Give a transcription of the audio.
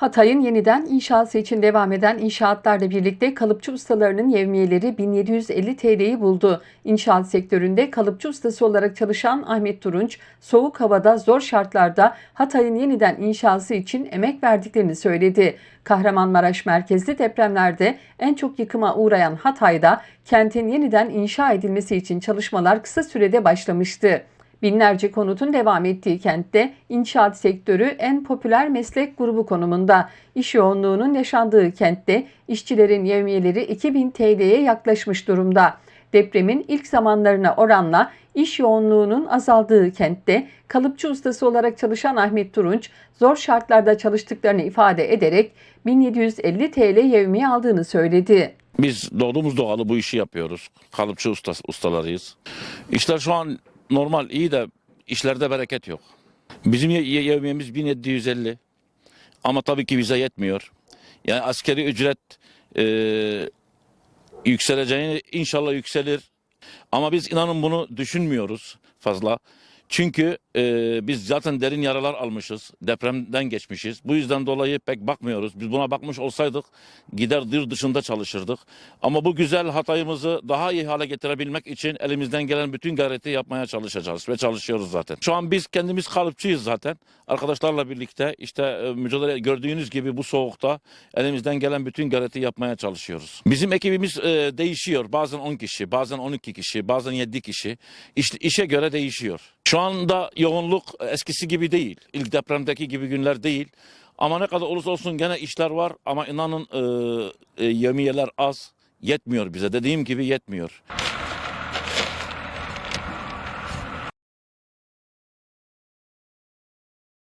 Hatay'ın yeniden inşası için devam eden inşaatlarla birlikte kalıpçı ustalarının yevmiyeleri 1750 TL'yi buldu. İnşaat sektöründe kalıpçı ustası olarak çalışan Ahmet Turunç, soğuk havada zor şartlarda Hatay'ın yeniden inşası için emek verdiklerini söyledi. Kahramanmaraş merkezli depremlerde en çok yıkıma uğrayan Hatay'da kentin yeniden inşa edilmesi için çalışmalar kısa sürede başlamıştı. Binlerce konutun devam ettiği kentte inşaat sektörü en popüler meslek grubu konumunda. İş yoğunluğunun yaşandığı kentte işçilerin yevmiyeleri 2000 TL'ye yaklaşmış durumda. Depremin ilk zamanlarına oranla iş yoğunluğunun azaldığı kentte kalıpçı ustası olarak çalışan Ahmet Turunç zor şartlarda çalıştıklarını ifade ederek 1750 TL yevmiye aldığını söyledi. Biz doğduğumuz doğalı bu işi yapıyoruz. Kalıpçı usta, ustalarıyız. İşler şu an normal iyi de işlerde bereket yok. Bizim ye- ye- yevmiyemiz 1750 ama tabii ki bize yetmiyor. Yani askeri ücret e, yükseleceğini inşallah yükselir. Ama biz inanın bunu düşünmüyoruz fazla. Çünkü e, biz zaten derin yaralar almışız. Depremden geçmişiz. Bu yüzden dolayı pek bakmıyoruz. Biz buna bakmış olsaydık gider dışında çalışırdık. Ama bu güzel hatayımızı daha iyi hale getirebilmek için elimizden gelen bütün gayreti yapmaya çalışacağız ve çalışıyoruz zaten. Şu an biz kendimiz kalıpçıyız zaten. Arkadaşlarla birlikte işte e, mücadele gördüğünüz gibi bu soğukta elimizden gelen bütün gayreti yapmaya çalışıyoruz. Bizim ekibimiz e, değişiyor. Bazen 10 kişi, bazen 12 kişi, bazen 7 kişi. İş, işe göre değişiyor. Şu anda yoğunluk eskisi gibi değil. İlk depremdeki gibi günler değil. Ama ne kadar olursa olsun gene işler var ama inanın e, e, yemiyeler az. Yetmiyor bize. Dediğim gibi yetmiyor.